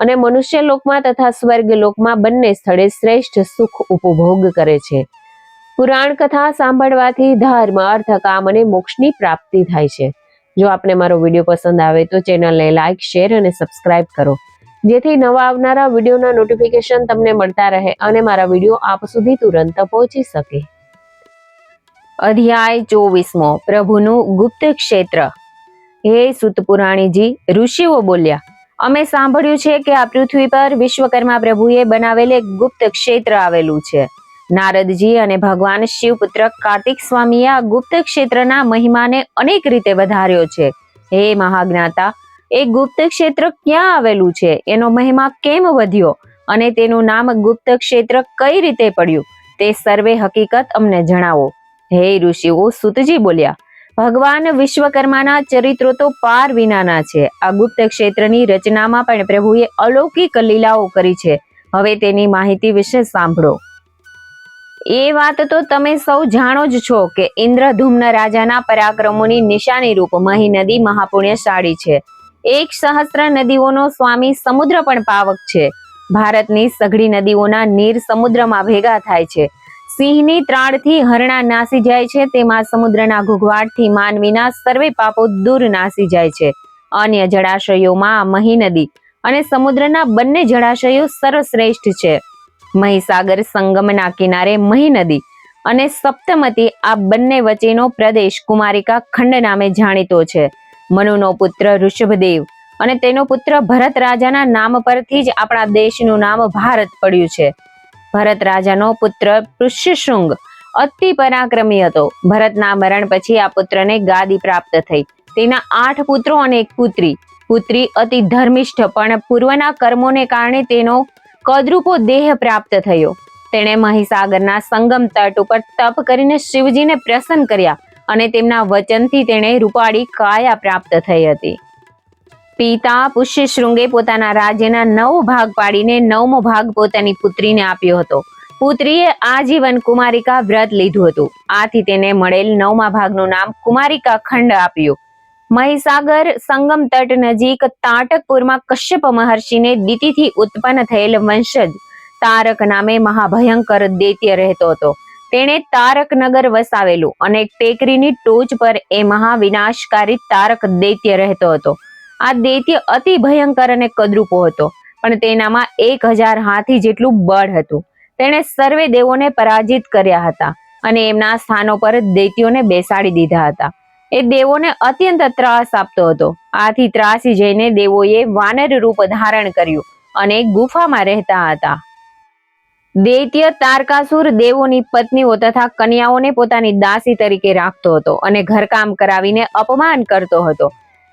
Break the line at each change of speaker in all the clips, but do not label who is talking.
અને મનુષ્ય લોકમાં તથા સ્વર્ગ લોકમાં બંને સ્થળે શ્રેષ્ઠ સુખ ઉપભોગ કરે છે. પુરાણ કથા સાંભળવાથી ધર્મ અર્થ કામ અને મોક્ષની પ્રાપ્તિ થાય છે. જો આપને મારો વીડિયો પસંદ આવે તો ચેનલને લાઇક શેર અને સબસ્ક્રાઇબ કરો. જેથી નવા આવનારા વિડીયોના નોટિફિકેશન તમને મળતા રહે અને મારા વીડિયો આપ સુધી તુરંત પહોંચી શકે. અધ્યાય ચોવીસમો, પ્રભુનું ગુપ્ત ક્ષેત્ર. હે સુત પુરાણીજી ઋષિઓ બોલ્યા અમે સાંભળ્યું છે કે આ પૃથ્વી પર વિશ્વકર્મા પ્રભુએ બનાવેલ એક ગુપ્ત ક્ષેત્ર આવેલું છે. નારદજી અને ભગવાન શિવપુત્ર કાર્તિક સ્વામીએ આ ગુપ્ત ક્ષેત્રના મહિમાને અનેક રીતે વધાર્યો છે. હે મહાજ્ઞાતા, એ ગુપ્ત ક્ષેત્ર ક્યાં આવેલું છે? એનો મહિમા કેમ વધ્યો? અને તેનું નામ ગુપ્ત ક્ષેત્ર કઈ રીતે પડ્યું? તે સર્વે હકીકત અમને જણાવો. હે ઋષિઓ, સુતજી બોલ્યા ભગવાન વિશ્વકર્માના ચરિત્રો તો પાર વિનાના છે. આ ગુપ્ત ક્ષેત્રની રચનામાં પણ પ્રભુએ અલૌકિક લીલાઓ કરી છે. હવે તેની માહિતી વિશે સાંભળો. એ વાત તો તમે સૌ જાણો જ છો કે ઇન્દ્રધૂમ્ન રાજાના પરાક્રમોની નિશાની રૂપ મહી નદી મહાપુણ્યશાળી છે. એક સહસ્ત્ર નદીઓનો સ્વામી સમુદ્ર પણ પાવક છે. ભારતની સઘળી નદીઓના નીર સમુદ્રમાં ભેગા થાય છે. સિંહની ત્રાળથી હરણા નાસી જાય છે. તેમાં સમુદ્રના ઘૂઘવાટથી માનવીના સર્વે પાપો દૂર નાસી જાય છે. અન્ય જળાશયોમાં મહી નદી અને સમુદ્રના બંને જળાશયો સર્વશ્રેષ્ઠ છે. મહીસાગર સંગમના કિનારે મહી નદી અને સપ્તમતી આ બંને વચ્ચેનો પ્રદેશ કુમારિકા ખંડ નામે જાણીતો છે. મનુનો પુત્ર ઋષભદેવ અને તેનો પુત્ર ભરત રાજાના નામ પરથી જ આપણા દેશનું નામ ભારત પડ્યું છે. ભરત રાજાનો પુત્ર પૃષ્યશૃંગ અતિ પરાક્રમી હતો. ભરતના મરણ પછી આ પુત્રને ગાદી પ્રાપ્ત થઈ. તેના આઠ પુત્રો અને એક પુત્રી. પુત્રી અતિ ધર્મિષ્ઠ, પણ પૂર્વના કર્મોને કારણે તેનો કદરૂપો દેહ પ્રાપ્ત થયો. તેણે મહીસાગરના સંગમ તટ ઉપર તપ કરીને શિવજીને પ્રસન્ન કર્યા અને તેમના વચનથી તેણે રૂપાળી કાયા પ્રાપ્ત થઈ હતી. પિતા પુષ્યશૃંગે પોતાના રાજ્યના નવ ભાગ પાડીને નવમો ભાગ પોતાની પુત્રીને આપ્યો હતો. પુત્રીએ આજીવન કુમારિકા વ્રત લીધું હતું. આથી તેને મળેલ નવમા ભાગનું નામ કુમારિકા ખંડ આપ્યું. મહીસાગર સંગમ તટ નજીક તાટકપુરમાં કશ્યપ મહર્ષિને દિતિથી ઉત્પન્ન થયેલ વંશજ તારક નામે મહાભયંકર દૈત્ય રહેતો હતો. તેણે તારક નગર વસાવેલું અને ટેકરીની ટોચ પર એ મહાવિનાશકારી તારક દૈત્ય રહેતો હતો. આ દૈત્ય અતિ ભયંકર અને કદરૂપો હતો. પણ તેનામાં એક હજાર હાથી જેટલું બળ હતું. તેણે સર્વે દેવોને પરાજિત કર્યા હતા અને એમના સ્થાનો પર દૈત્યોને બેસાડી દીધા હતા. એ દેવોને અત્યંત ત્રાસ આપતો હતો. આથી ત્રાસી જઈને દેવોએ વાનર રૂપ ધારણ કર્યું અને ગુફામાં રહેતા હતા. દૈત્ય તારકાસુર દેવોની પત્નીઓ તથા કન્યાઓને પોતાની દાસી તરીકે રાખતો હતો અને ઘરકામ કરાવીને અપમાન કરતો હતો.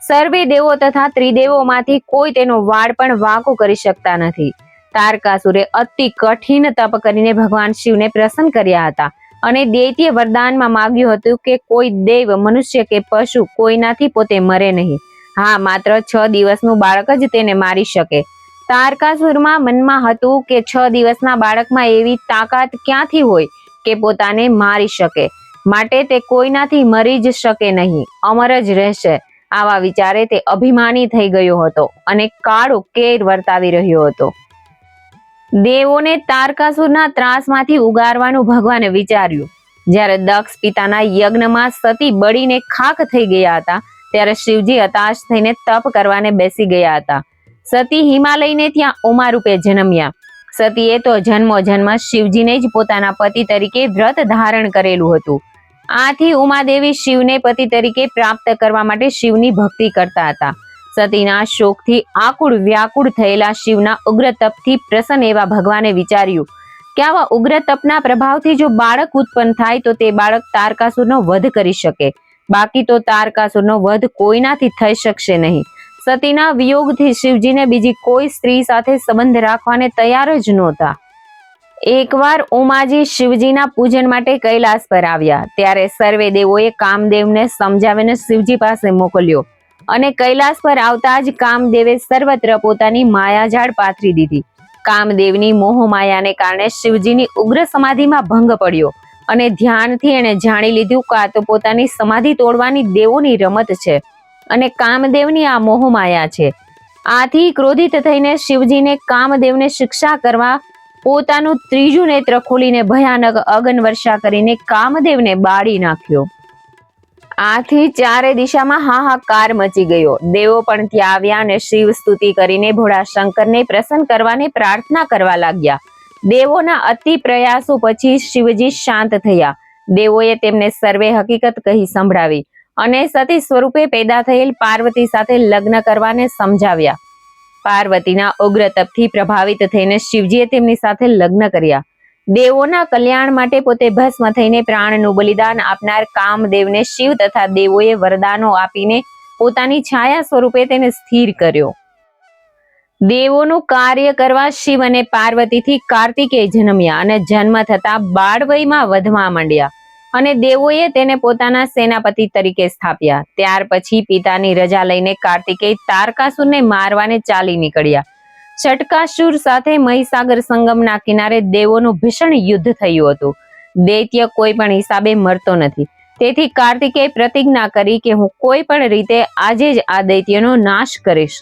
સર્વે દેવો તથા ત્રિદેવોમાંથી કોઈ તેનો વાળ પણ વાંકો કરી શકતા નથી. તારકાસુરે અતિ કઠિન તપ કરીને ભગવાન શિવને પ્રસન્ન કર્યા હતા અને દૈત્ય વરદાનમાં માગ્યું હતું કે કોઈ દેવ, મનુષ્ય કે પશુ કોઈનાથી પોતે મરે નહીં. હા, માત્ર છ દિવસનું બાળક જ તેને મારી શકે. તારકાસુરમાં મનમાં હતું કે છ દિવસના બાળકમાં એવી તાકાત ક્યાંથી હોય કે પોતાને મારી શકે? માટે તે કોઈનાથી મરી જ શકે નહીં. અમર જ રહેશે. આવા વિચારે તે અભિમાની થઈ ગયો હતો અને કાળો કેર વર્તાવી રહ્યો હતો. દેવોને તારકાસુરના ત્રાસમાંથી ઉગારવાનું ભગવાને વિચાર્યું. જ્યારે દક્ષ પિતાના યજ્ઞમાં સતી બળીને ખાક થઈ ગયા હતા, ત્યારે શિવજી હતાશ થઈને તપ કરવાને બેસી ગયા હતા. સતી હિમાલયને ત્યાં ઉમા રૂપે જન્મ્યા. સતીએ તો જન્મો જન્મ શિવજીને જ પોતાના પતિ તરીકે વ્રત ધારણ કરેલું હતું. આથી ઉમાદેવી શિવને પતિ તરીકે પ્રાપ્ત કરવા માટે શિવની ભક્તિ કરતા હતા. સતીના શોકથી આકુળ વ્યાકુળ થયેલા શિવના ઉગ્ર તપથી પ્રસન્ન એવા ભગવાને વિચાર્યું, કે આવા ઉગ્ર તપના પ્રભાવથી જો બાળક ઉત્પન્ન થાય તો તે બાળક તારકાસુરનો વધ કરી શકે. બાકી તો તારકાસુરનો વધ કોઈનાથી થઈ શકશે નહીં. સતીના વિયોગથી શિવજીને બીજી કોઈ સ્ત્રી સાથે સંબંધ રાખવાને તૈયાર જ નહોતા. એકવાર ઉમાજી શિવજીના પૂજન માટે કૈલાસ પર આવ્યા. ત્યારે સર્વે દેવોએ કામદેવને સમજાવીને શિવજી પાસે મોકલ્યો અને કૈલાસ પર આવતા જ કામદેવે સર્વત્ર પોતાની માયાજાળ પાથરી દીધી. કામદેવની મોહ માયાને કારણે શિવજીની ઉગ્ર સમાધિમાં ભંગ પડ્યો અને ધ્યાનથી એણે જાણી લીધું કાં તો પોતાની સમાધિ તોડવાની દેવોની રમત છે અને કામદેવની આ મોહ માયા છે. આથી ક્રોધિત થઈને શિવજીને કામદેવને શિક્ષા કરવા પોતાનું ત્રીજું નેત્ર ખોલીને ભયાનક અગન વર્ષા કરીને કામદેવને બાળી નાખ્યો. આથી ચારે દિશામાં હાહાકાર મચી ગયો. દેવો પણ ત્યાં આવ્યા અને શિવ સ્તુતિ કરીને ભોળા શંકરને પ્રસન્ન કરવાની પ્રાર્થના કરવા લાગ્યા. દેવોના અતિ પ્રયાસો પછી શિવજી શાંત થયા. દેવોએ તેમને સર્વે હકીકત કહી સંભળાવી અને સતી સ્વરૂપે પેદા થયેલ પાર્વતી સાથે લગ્ન કરવાને સમજાવ્યા. પાર્વતીના ઉગ્ર તપથી પ્રભાવિત થઈને શિવજીએ તેમની સાથે લગ્ન કર્યા. દેવોના કલ્યાણ માટે પોતે ભસ્મ થઈને પ્રાણનું બલિદાન આપનાર કામદેવને શિવ તથા દેવોએ વરદાનો આપીને પોતાની છાયા સ્વરૂપે તેને સ્થિર કર્યો. દેવોનું કાર્ય કરવા શિવ અને પાર્વતીથી કાર્તિકેય જન્મ્યા અને જન્મ થતા બાળવયમાં વધવા માંડ્યા. અને દેવોએ તેને પોતાના સેનાપતિ તરીકે સ્થાપ્યા. ત્યાર પછી પિતાની રજા લઈને કાર્તિકેય તારકાસુરને મારવાને ચાલી નીકળ્યા. છટકાસુર સાથે મહીસાગર સંગમના કિનારે દેવોનું ભીષણ યુદ્ધ થયું હતું. દૈત્ય કોઈ પણ હિસાબે મરતો નથી. તેથી કાર્તિકેય પ્રતિજ્ઞા કરી કે હું કોઈ પણ રીતે આજે જ આ દૈત્યનો નાશ કરીશ.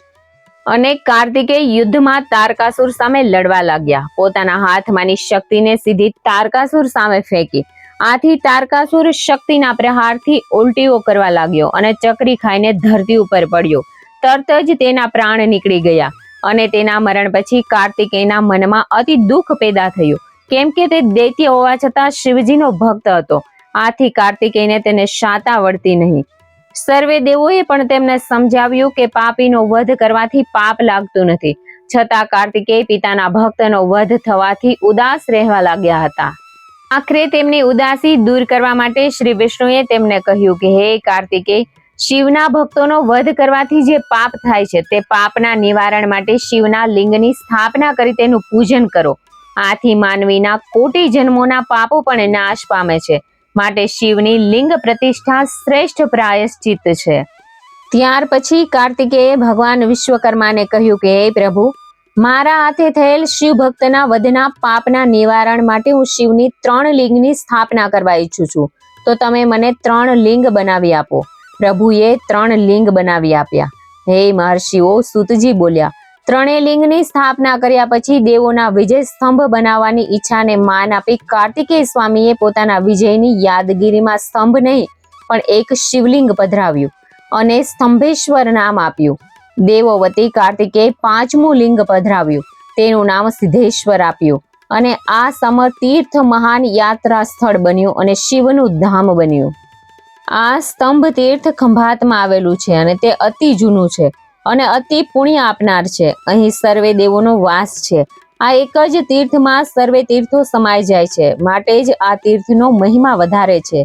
અને કાર્તિકેય યુદ્ધમાં તારકાસુર સામે લડવા લાગ્યા. પોતાના હાથમાંની શક્તિને સીધી તારકાસુર સામે ફેંકી. આથી તારકાસુર શક્તિના પ્રહારથી ઉલટીઓ કરવા લાગ્યો અને ચકરી ખાઈને ધરતી ઉપર પડ્યો. તરત જ તેના પ્રાણ નીકળી ગયા અને તેના મરણ પછી કાર્તિકેયના મનમાં અતિ દુઃખ પેદા થયું. કેમ કે તે દૈત્ય હોવા છતાં શિવજીનો ભક્ત હતો. આથી કાર્તિકેયને તેને શાતા વળતી નહીં. સર્વે દેવોએ પણ તેમને સમજાવ્યું કે પાપીનો વધ કરવાથી પાપ લાગતું નથી. છતાં કાર્તિકેય પિતાના ભક્તનો વધ થવાથી ઉદાસ રહેવા લાગ્યા હતા. આખરે તેમની ઉદાસી દૂર કરવા માટે શ્રી વિષ્ણુએ તેમને કહ્યું કે, હે કાર્તિકેય શિવના ભક્તોનો વધ કરવાથી જે પાપ થાય છે, તે પાપના નિવારણ માટે શિવના લિંગની સ્થાપના કરી તેનું પૂજન કરો. આથી માનવીના કોટી જન્મોના પાપો પણ નાશ પામે છે. માટે શિવની લિંગ પ્રતિષ્ઠા શ્રેષ્ઠ પ્રાયશ્ચિત છે. ત્યાર પછી કાર્તિકેયે ભગવાન વિશ્વકર્માને કહ્યું કે, હે પ્રભુ મારા હાથે થયેલ શિવ ભક્તના વધના પાપના નિવારણ માટે હું શિવની ત્રણ લિંગની સ્થાપના કરવા ઈચ્છું છું. તો તમે મને ત્રણ લિંગ બનાવી આપો. પ્રભુએ ત્રણ લિંગ બનાવી આપ્યા. હે મહર્ષિઓ, સુતજી બોલ્યા, ત્રણેય લિંગની સ્થાપના કર્યા પછી દેવોના વિજય સ્તંભ બનાવવાની ઈચ્છાને માન આપી કાર્તિકેય સ્વામીએ પોતાના વિજયની યાદગીરીમાં સ્તંભ નહીં, પણ એક શિવલિંગ પધરાવ્યું અને સ્તંભેશ્વર નામ આપ્યું. દેવો કાર્તિકે પાંચમું લિંગ પધરાવ્યું. તેનું નામ સિદ્ધેશ્વર આપ્યું અને આ સમર તીર્થ મહાન યાત્રા સ્થળ બન્યું અને શિવનું ધામ બન્યું. આ સ્તંભ તીર્થ ખંભાતમાં આવેલું છે અને તે અતિ જૂનું છે અને અતિ પુણ્ય આપનાર છે. અહીં સર્વે દેવોનો વાસ છે. આ એક જ તીર્થમાં સર્વે તીર્થો સમાઈ જાય છે. માટે જ આ તીર્થનો મહિમા વધારે છે.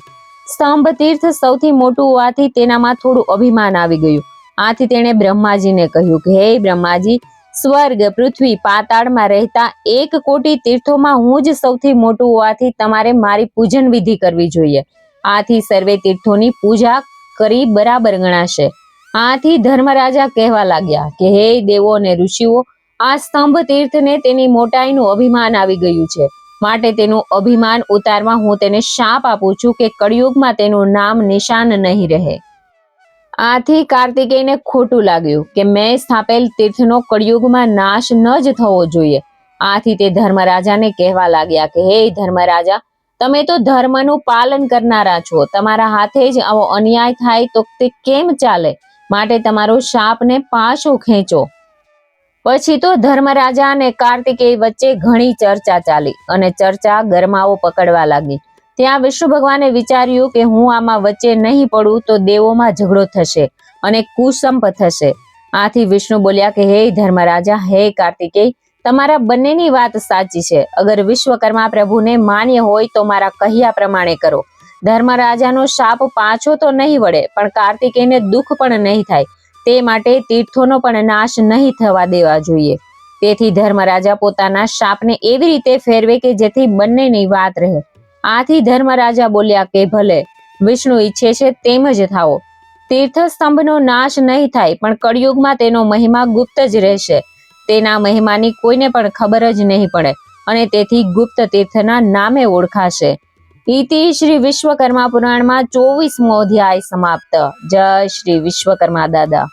સ્તંભ તીર્થ સૌથી મોટું હોવાથી તેનામાં થોડું અભિમાન આવી ગયું. આથી તેણે બ્રહ્માજીને કહ્યું કે, હે બ્રહ્માજી, સ્વર્ગ, પૃથ્વી, પાતાળમાં રહેતા એક કોટી તીર્થોમાં હું જ સૌથી મોટું હોવાથી તમારે મારી પૂજન વિધિ કરવી જોઈએ. આથી સર્વે તીર્થોની પૂજા કરી બરાબર ગણાશે. આથી ધર્મરાજા કહેવા લાગ્યા કે, હે દેવો અને ઋષિઓ, આ સ્તંભ તીર્થને તેની મોટાઈનું અભિમાન આવી ગયું છે. માટે તેનું અભિમાન ઉતારવા હું તેને શાપ આપું છું કે કળિયુગમાં તેનું નામ નિશાન નહીં રહે. આથી કાર્તિકેયને ખોટું લાગ્યું કે મેં સ્થાપેલ તીર્થનો કળિયુગમાં નાશ ન જ થવો જોઈએ. આથી તે ધર્મરાજાને કહેવા લાગ્યા કે, હે ધર્મરાજા, તમે તો ધર્મનું પાલન કરનારા છો. તમારા હાથે જ આવો અન્યાય થાય તો તે કેમ ચાલે? માટે તમારો શાપને પાછો ખેંચો. પછી તો ધર્મરાજા અને કાર્તિકેય વચ્ચે ઘણી ચર્ચા ચાલી અને ચર્ચા ગરમાવો પકડવા લાગી. ત્યાં વિષ્ણુ ભગવાને વિચાર્યું કે હું આમાં વચ્ચે નહીં પડું તો દેવોમાં ઝઘડો થશે અને કુસંપ થશે. આથી વિષ્ણુ બોલ્યા કે, હે ધર્મરાજા, હે કાર્તિકેય, તમારા બંનેની વાત સાચી છે. અગર વિશ્વકર્મા પ્રભુને માન્ય હોય તો મારા કહ્યા પ્રમાણે કરો. ધર્મરાજાનો શાપ પાછો તો નહીં વળે, પણ કાર્તિકેયને દુઃખ પણ નહીં થાય. તે માટે તીર્થોનો પણ નાશ નહીં થવા દેવા જોઈએ. તેથી ધર્મરાજા પોતાના શાપને એવી રીતે ફેરવે કે જેથી બંનેની વાત રહે. આથી ધર્મરાજા બોલ્યા કે ભલે, વિષ્ણુ ઈચ્છે છે તેમ જ થાઓ. તીર્થસ્તંભનો નાશ નહીં થાય, પણ કળિયુગમાં તેનો મહિમા ગુપ્ત જ રહેશે. તેના મહિમાની કોઈને પણ ખબર જ નહીં પડે અને તેથી ગુપ્ત તીર્થના નામે ઓળખાશે. ઇતિ શ્રી વિશ્વકર્મા પુરાણમાં ચોવીસમો અધ્યાય સમાપ્ત. જય શ્રી વિશ્વકર્મા દાદા.